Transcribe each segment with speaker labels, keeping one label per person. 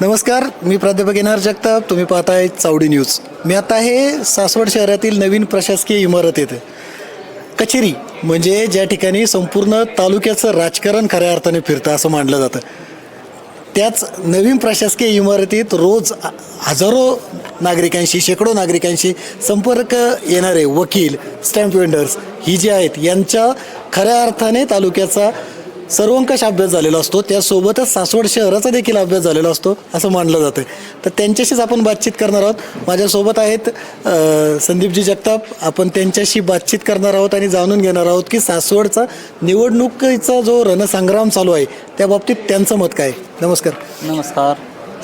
Speaker 1: नमस्कार मी प्राध्यापक येणार जगताप. तुम्ही पाहताय चावडी न्यूज. मी आता हे सासवड शहरातील नवीन प्रशासकीय इमारत कचेरी म्हणजे ज्या ठिकाणी संपूर्ण तालुक्याचं राजकारण खऱ्या अर्थाने फिरतं असं मानलं जातं. त्याच नवीन प्रशासकीय इमारतीत रोज हजारो नागरिकांशी शेकडो नागरिकांशी संपर्क येणारे वकील स्टॅम्प वेंडर्स ही जी आहेत यांच्या खऱ्या अर्थाने तालुक्याचा सर्वंकष अभ्यास झालेला असतो. त्यासोबतच सासवड शहराचा देखील अभ्यास झालेला असतो असं मानलं जातं तर त्यांच्याशीच आपण बातचीत करणार आहोत. माझ्यासोबत आहेत संदीपजी जगताप. आपण त्यांच्याशी बातचीत करणार आहोत आणि जाणून घेणार आहोत की सासवडचा निवडणुकीचा जो रणसंग्राम चालू आहे त्या बाबतीत त्यांचं मत काय आहे? नमस्कार.
Speaker 2: नमस्कार.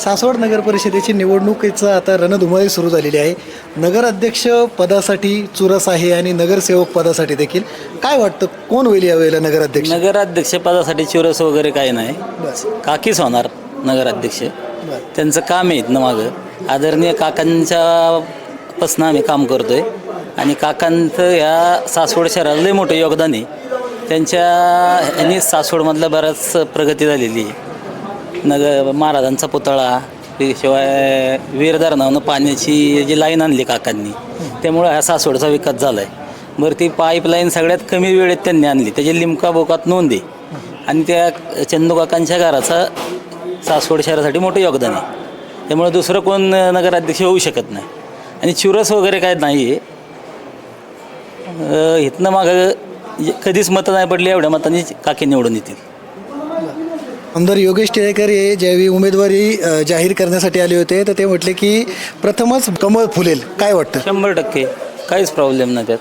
Speaker 1: सासवड नगर परिषदेची निवडणुकीचं आता रणधुमाळी सुरू झालेली आहे. नगराध्यक्ष पदासाठी चुरस आहे आणि नगरसेवक पदासाठी देखील काय वाटतं? कोण होईल यावेळेला नगराध्यक्ष?
Speaker 2: नगराध्यक्ष पदासाठी चुरस वगैरे काही नाही.
Speaker 1: बस.
Speaker 2: काकीच होणार नगराध्यक्ष. त्यांचं काम आहे ना मागं. आदरणीय काकांच्या पासून आम्ही काम करतोय. आणि काकांचं या सासवड शहराला मोठं योगदान आहे. त्यांच्या ह्यांनी सासवडमधलं बराच प्रगती झालेली आहे. नगर महाराजांचा पुतळा शिवाय वीर धरणावनं पाण्याची जी लाईन आणली काकांनी त्यामुळं हा सासवडचा विकास झाला आहे बरं ती पाईपलाईन सगळ्यात कमी वेळेत त्यांनी आणली. त्याची लिमका बोकात नोंद आहे. आणि त्या चंदू काकांच्या घराचं सासवड शहरासाठी मोठं योगदान आहे. त्यामुळे दुसरं कोण नगराध्यक्ष होऊ शकत नाही. आणि चुरस वगैरे काय नाही आहे इथनं मागं कधीच मतं नाही पडली एवढ्या मतांनी काकी निवडून येतील.
Speaker 1: आमदार योगेश टिळेकर हे ज्यावेळी उमेदवारी अ, जाहीर करण्यासाठी आले होते तर ते म्हटले की प्रथमच कमळ फुलेल. काय वाटतं?
Speaker 2: शंभर टक्के. काहीच प्रॉब्लेम नाही त्यात.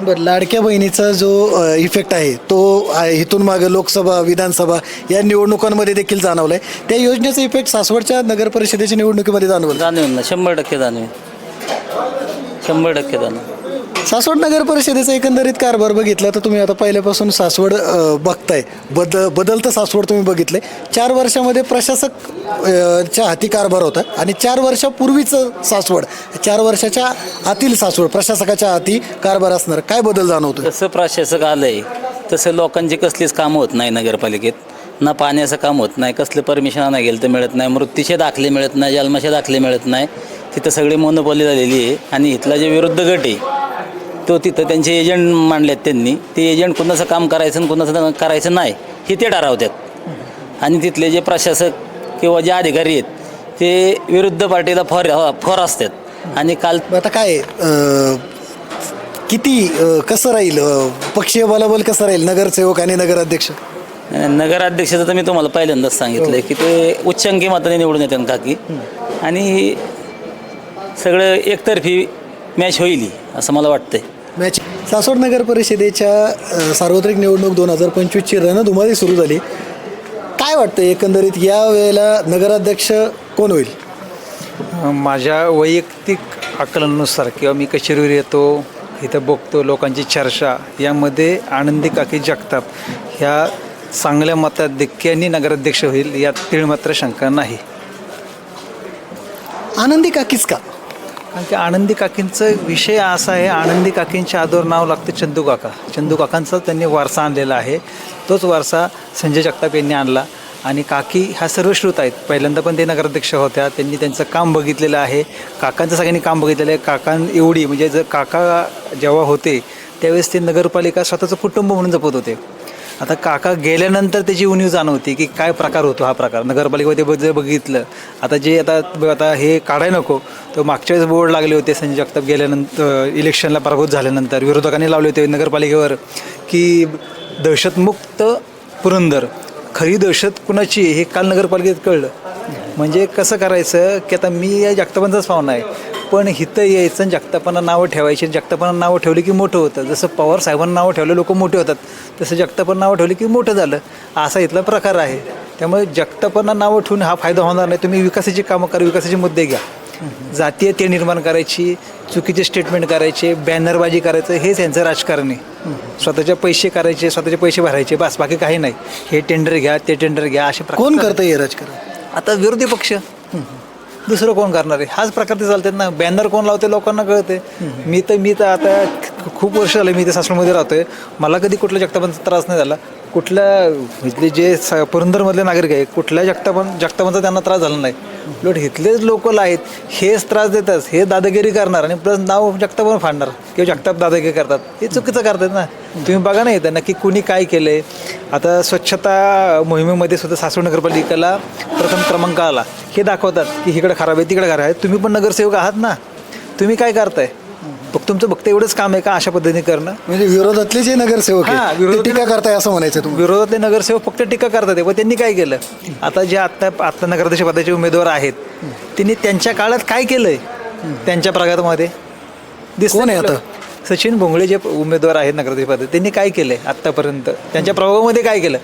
Speaker 1: बरं लाडक्या बहिणीचा जो इफेक्ट आहे तो आ, इथून मागे लोकसभा विधानसभा या निवडणुकांमध्ये देखील जाणवला आहे त्या योजनेचा इफेक्ट सासवडच्या नगर परिषदेच्या निवडणुकीमध्ये जाणवला.
Speaker 2: जाणवेल ना. शंभर टक्के जाणवेल. शंभर टक्के जाणवेल.
Speaker 1: सासवड नगर परिषदेचा एकंदरीत कारभार बघितला तर तुम्ही आता पहिल्यापासून सासवड अ, बघताय. बद बदलतं सासवड तुम्ही बघितलंय. चार वर्षामध्ये प्रशासक अ, च्या हाती कारभार होता आणि चार वर्षापूर्वीचं सासवड चार वर्षाच्या आतील सासवड प्रशासकाच्या हाती कारभार असणार. काय बदल जाणवतो
Speaker 2: जसं प्रशासक आलंय तसं लोकांची कसलीच कामं होत नाही नगरपालिकेत. ना पाण्याचं काम होत नाही कसलं परमिशन नाही गेलं तर मिळत नाही मृत्यूचे दाखले मिळत नाही जन्माचे दाखले मिळत नाही. तिथं सगळी मोनोपॉली झालेली आहे आणि इथला जे विरुद्ध गट आहे तो तिथं त्यांचे एजंट मांडलेत त्यांनी. ते एजंट कुणाचं काम करायचं आणि कुणाचं करायचं नाही हे ते ठरवतात. आणि तिथले जे प्रशासक किंवा जे अधिकारी आहेत ते विरुद्ध पार्टीला फॉर फॉर असतात. आणि काल
Speaker 1: आता काय किती कसं राहील? पक्षीय बलाबल कसं राहील? नगरसेवक आणि नगराध्यक्ष?
Speaker 2: नगराध्यक्षाचं तर मी तुम्हाला पहिल्यांदाच सांगितलं की ते उच्चांकी मताने निवडून येतात काकी. आणि सगळं एकतर्फी मॅच होईल असं मला वाटतंय.
Speaker 1: मॅच. सासवड नगर परिषदेच्या सार्वत्रिक निवडणूक दोन हजार पंचवीसची रणधुमाळी सुरू झाली. काय वाटतं एकंदरीत या वेळेला नगराध्यक्ष कोण होईल?
Speaker 3: माझ्या वैयक्तिक आकलनानुसार किंवा मी कचेरीवर येतो इथं बघतो लोकांची चर्चा यामध्ये आनंदी काकी जगताप ह्या चांगल्या मताधिक्याने नगराध्यक्ष होईल यात तीळ मात्र शंका नाही.
Speaker 1: आनंदी काकीच का?
Speaker 3: कारण की आनंदी काकींचं विषय असा आहे आनंदी काकींच्या आदोर नाव लागतं चंदू काका. चंदू काकांचा त्यांनी वारसा आणलेला आहे. तोच वारसा संजय जगताप यांनी आणला. आणि काकी ह्या सर्व श्रुत आहेत. पहिल्यांदा पण ते नगराध्यक्ष होत्या. त्यांनी त्यांचं काम बघितलेलं आहे. काकांचं सगळ्यांनी काम बघितलेलं आहे. काकां एवढी म्हणजे जर काका जेव्हा होते त्यावेळेस ते नगरपालिका स्वतःचं कुटुंब म्हणून जपत होते. आता काका गेल्यानंतर त्याची उणीव जाणवती की काय प्रकार होतो हा प्रकार. नगरपालिकेमध्ये जर बघितलं आता जे आता आता हे काढाय नको तर मागच्या वेळेस बोर्ड लागले होते संजय जगताप गेल्यानंतर इलेक्शनला पराभूत झाल्यानंतर विरोधकांनी लावले होते नगरपालिकेवर की दहशतमुक्त पुरंदर खरी दहशत कुणाची हे काल नगरपालिकेत कळलं. म्हणजे कसं करायचं की आता मी या जगतापांचाच पाहुणा आहे. पण हिथं यायचं आणि जगतापांना नावं ठेवायची आणि जगतापांना नावं ठेवली की मोठं होतं. जसं पवार साहेबांना नावं ठेवलं लोक मोठे होतात. तसं जगतापांना नावं ठेवली की मोठं झालं. असा इथला प्रकार आहे. त्यामुळे जगतापांना नावं ठेवून हा फायदा होणार नाही. तुम्ही विकासाची कामं करा विकासाचे मुद्दे घ्या. जातीय ते निर्माण करायची चुकीचे स्टेटमेंट करायचे बॅनरबाजी करायचं हेच यांचं राजकारण आहे. स्वतःचे पैसे करायचे स्वतःचे पैसे भरायचे बस बाकी काही नाही. हे टेंडर घ्या ते टेंडर घ्या असे
Speaker 1: कोण करतं हे राजकारण?
Speaker 3: आता विरोधी पक्ष. दुसरं कोण करणार आहे? हाच प्रकार ते चालतात ना. बॅनर कोण लावते लोकांना कळते मी तर मी तर आता खूप वर्ष झाले मी इथे सासवडमध्ये राहतोय. मला कधी कुठल्या जगतापांचा त्रास नाही झाला. कुठल्या इथले जे स पुरंदरमधले नागरिक आहे कुठल्या जगतापन जगतापांचा त्यांना त्रास झाला नाही. उलट इथलेच लोकल आहेत हेच त्रास देतात हे दादागिरी करणार आणि प्लस नाव जगताप फाडणार. किंवा जगताप दादागिरी करतात. हे चुकीचं करतात ना. तुम्ही बघा ना इथं नक्की कुणी काय केलंय. आता स्वच्छता मोहिमेमध्ये सुद्धा सासवड नगरपालिकेला प्रथम क्रमांक आला. हे दाखवतात की इकडे खराब आहे तिकडे खराब आहे. तुम्ही पण नगरसेवक आहात ना? तुम्ही काय करताय? फक्त तुमचं फक्त एवढंच काम आहे का अशा पद्धतीने करणं?
Speaker 1: म्हणजे विरोधातले जे नगरसेवक
Speaker 3: हां,
Speaker 1: आहे ते टीका करताय असं म्हणायचं तुम्ही
Speaker 3: विरोधातले नगरसेवक फक्त टीका करतात आहे. व त्यांनी काय केलं? आता जे आत्ता आत्ता नगराध्यक्ष पदाचे उमेदवार आहेत त्यांनी त्यांच्या काळात काय केलंय? त्यांच्या दिसतंय
Speaker 1: कोण आहे
Speaker 3: आपलं?
Speaker 1: आता?
Speaker 3: सचिन भोंगळे जे उमेदवार आहेत नगराध्यक्ष त्यांनी काय केलंय आत्तापर्यंत? त्यांच्या प्रभावामध्ये काय केलं?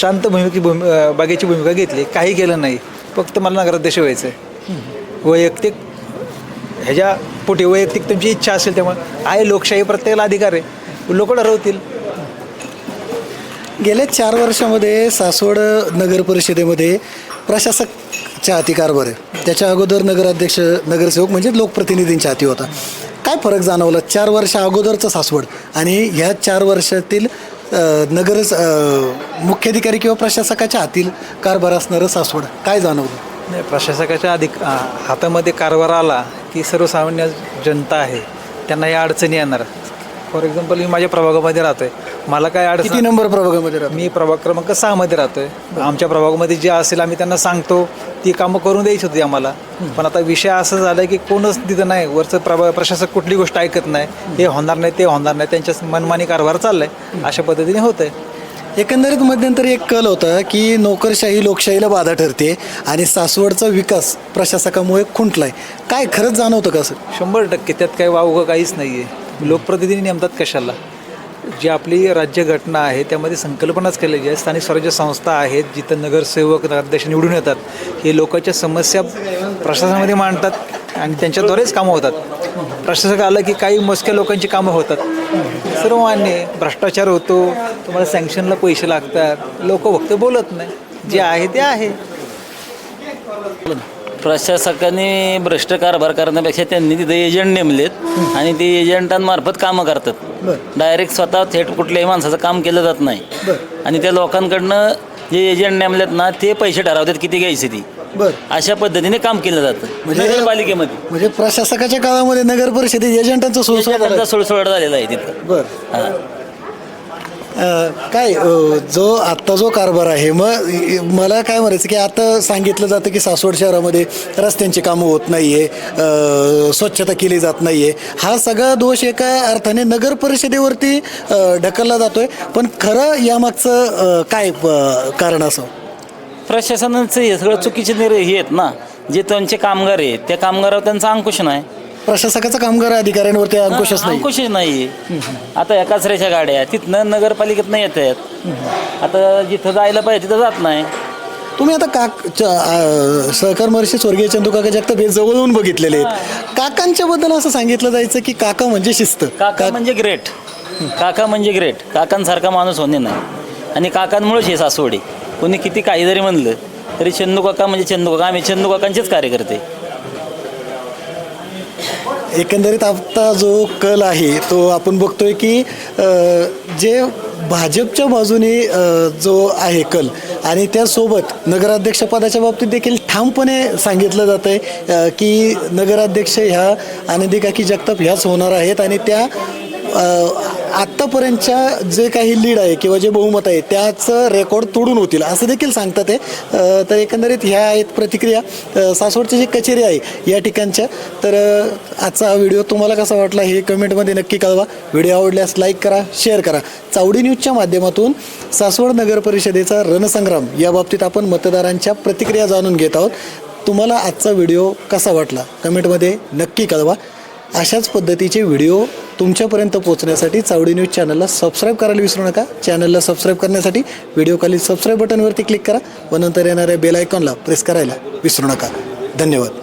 Speaker 3: शांत भूमिकी भूमि बागेची भूमिका घेतली. काही केलं नाही. फक्त मला नगराध्यक्ष व्हायचं आहे वैयक्तिक ह्याच्या पोटी वैयक्तिक तुमची इच्छा असेल त्यामुळे आहे लोकशाही प्रत्येकाला अधिकार आहे. लोक ठरवतील.
Speaker 1: गेल्या चार वर्षामध्ये सासवड नगर परिषदेमध्ये प्रशासकच्या हाती कारभार आहे. त्याच्या अगोदर नगराध्यक्ष नगरसेवक म्हणजे लोकप्रतिनिधींच्या हाती होता. काय फरक जाणवला? चार वर्ष अगोदरचं सासवड आणि ह्या चार वर्षातील नगर मुख्याधिकारी किंवा प्रशासकाच्या हातील कारभार असणारं सासवड काय जाणवलं?
Speaker 3: नाही प्रशासकाच्या अधिक हातामध्ये कारभार आला की सर्वसामान्य जनता आहे. त्यांना या अडचणी येणार. फॉर एक्झाम्पल मी माझ्या प्रभागामध्ये राहतोय. मला काय
Speaker 1: किती
Speaker 3: अडचण
Speaker 1: नंबर प्रभागामध्ये राहतो
Speaker 3: मी प्रभाग क्रमांक सहामध्ये राहतोय. आमच्या प्रभागामध्ये जे असेल आम्ही त्यांना सांगतो. ती कामं करून द्यायची होती आम्हाला. पण आता विषय असं झाला की कोणच तिथं नाही. वरचं प्रभा प्रशासक कुठली गोष्ट ऐकत नाही. हे होणार नाही ते होणार नाही. त्यांच्या मनमानी कारभार चाललाय. अशा पद्धतीने होतंय.
Speaker 1: एकंदरीत मध्यंतरी एक कल होता की नोकरशाही लोकशाहीला बाधा ठरते आणि सासवडचा विकास प्रशासकामुळे खुंटलाय. काय खरंच जाणवतं का असं?
Speaker 3: शंभर टक्के त्यात काही वावगं काहीच नाही आहे लोकप्रतिनिधी नेमतात कशाला? जी आपली राज्यघटना आहे त्यामध्ये संकल्पनाच केलेली आहे. स्थानिक स्वराज्य संस्था आहेत जिथं नगरसेवक नगराध्यक्ष निवडून येतात. हे लोकांच्या समस्या प्रशासनामध्ये मांडतात आणि त्यांच्याद्वारेच कामं होतात. प्रशासक आलं की काही मोजक्या लोकांची कामं होतात. सर्व मान्य भ्रष्टाचार होतो. तुम्हाला सँक्शनला पैसे लागतात. लोक फक्त बोलत नाही. जे आहे ते आहे.
Speaker 2: प्रशासकाने भ्रष्ट कारभार करण्यापेक्षा त्यांनी तिथे एजंट नेमलेत आणि ते एजंटांमार्फत कामं करतात. डायरेक्ट स्वतः थेट कुठल्याही माणसाचं काम केलं जात नाही. आणि त्या लोकांकडनं जे एजंट नेमलेत ना ते पैसे ठरवतात किती घ्यायचे ती. अशा पद्धतीने काम केलं जातं.
Speaker 1: म्हणजे-
Speaker 2: नगरपालिकेमध्ये.
Speaker 1: म्हणजे प्रशासकाच्या काळामध्ये नगर परिषदेत एजंटांचा सुळसुळाट
Speaker 2: सुळसुळाट झालेला आहे तिथं.
Speaker 1: बरं.
Speaker 2: हां.
Speaker 1: काय जो आत्ता जो कारभार आहे मग मला काय म्हणायचं की आता सांगितलं जातं की सासवड शहरामध्ये रस्त्यांची कामं होत नाही आहे स्वच्छता केली जात नाही आहे हा सगळा दोष एका अर्थाने नगर परिषदेवरती ढकलला जातो आहे पण खरं यामागचं काय कारण असं?
Speaker 2: प्रशासनाचं हे सगळं चुकीचे निर् हे आहेत ना. जे त्यांचे कामगार आहेत त्या कामगारावर त्यांचा अंकुश नाही.
Speaker 1: प्रशासकाचा कामगार अधिकाऱ्यांवरती अंकुशच नाही.
Speaker 2: अंकुशच नाही. आता या कचऱ्याच्या गाड्या तिथनं नगरपालिकेतनं येत आहेत आता जिथं जायला पाहिजे तिथं जात नाही.
Speaker 1: तुम्ही आता काक च- सहकार महर्षी स्वर्गीय चंदू काका जगताप हे जवळून बघितलेले आहेत. काकांच्या बद्दल असं सांगितलं जायचं की काका म्हणजे शिस्त.
Speaker 2: काका म्हणजे ग्रेट. काका म्हणजे ग्रेट. काकांसारखा माणूस होणे नाही. आणि काकांमुळेच हे सासवडी कोणी किती काही जरी म्हणलं तरी चंदू काका म्हणजे चंदू काका आम्ही चंदू काकांचेच कार्यकर्ते.
Speaker 1: एकंदरीत आता जो कल आहे तो आपण बघतोय की जे भाजपच्या बाजूने जो आहे कल आणि त्यासोबत नगराध्यक्षपदाच्या बाबतीत देखील ठामपणे सांगितलं जातं आहे की नगराध्यक्ष ह्या आनंदी काकी जगताप ह्याच होणार आहेत आणि त्या आत्तापर्यंतच्या जे काही लीड आहे किंवा जे बहुमत आहे त्याचं रेकॉर्ड तोडून होतील असं देखील सांगतात ते. तर एकंदरीत ह्या आहेत प्रतिक्रिया. सासवडची जी कचेरी आहे या ठिकाणच्या तर आजचा हा व्हिडिओ तुम्हाला कसा वाटला हे कमेंटमध्ये नक्की कळवा. व्हिडिओ आवडल्यास लाईक करा शेअर करा. चावडी न्यूजच्या माध्यमातून सासवड नगर परिषदेचा रणसंग्राम या बाबतीत आपण मतदारांच्या प्रतिक्रिया जाणून घेत आहोत. तुम्हाला आजचा व्हिडिओ कसा वाटला? कमेंटमध्ये नक्की कळवा. अशाच पद्धतीचे व्हिडिओ तुमच्यापर्यंत पोहोचण्यासाठी चावडी न्यूज चॅनलला सबस्क्राईब करायला विसरू नका. चॅनलला सबस्क्राईब करण्यासाठी व्हिडिओ खाली सबस्क्राईब बटनवरती क्लिक करा व नंतर येणाऱ्या बेल आयकॉनला प्रेस करायला विसरू नका. धन्यवाद.